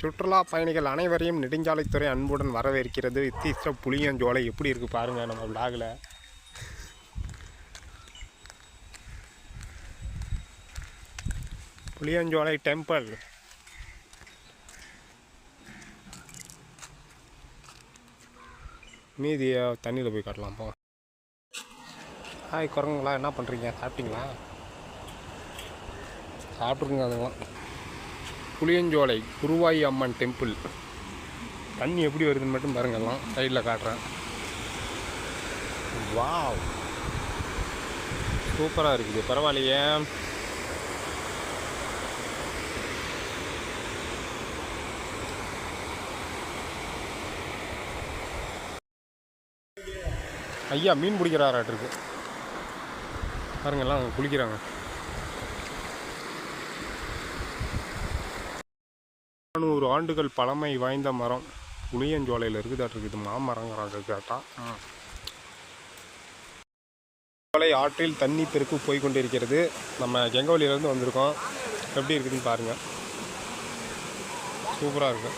சுற்றுலா பயணிகள் அனைவரையும் நெடுஞ்சாலைத்துறை அன்புடன் வரவேற்கிறது. இத்தீஸ்வர புளியஞ்சோலை எப்படி இருக்குது பாருங்கள் நம்ம விலாகில் புளியஞ்சோலை டெம்பிள் மீதியை தண்ணியில் போய் காட்டலாம் போ. ஹாய் குரங்குங்களா என்ன பண்ணுறீங்க சாப்பிட்டீங்களா? சாப்பிட்ருங்க அதுங்களாம் புளியஞ்சோலை குருவாயி அம்மன் டெம்பிள். தண்ணி எப்படி வருதுன்னு மட்டும் பாருங்கலாம் சைடில் காட்டுறேன். வாவ். சூப்பராக இருக்குது பரவாயில்லையே. ஐயா மீன் பிடிக்கிறாராட்டிருக்கு பாருங்கெல்லாம் அவங்க குளிக்கிறாங்க. நானூறு ஆண்டுகள் பழமை வாய்ந்த மரம். புளியஞ்சோலையில் இருக்குதாட்டு இது மாமரங்கிறாங்க கேட்டால் சோலை ஆற்றில் தண்ணி பெருக்கு போய் கொண்டிருக்கிறது. நம்ம கெங்கவலியிலேருந்து வந்திருக்கோம். எப்படி இருக்குதுன்னு பாருங்கள் சூப்பராக இருக்குது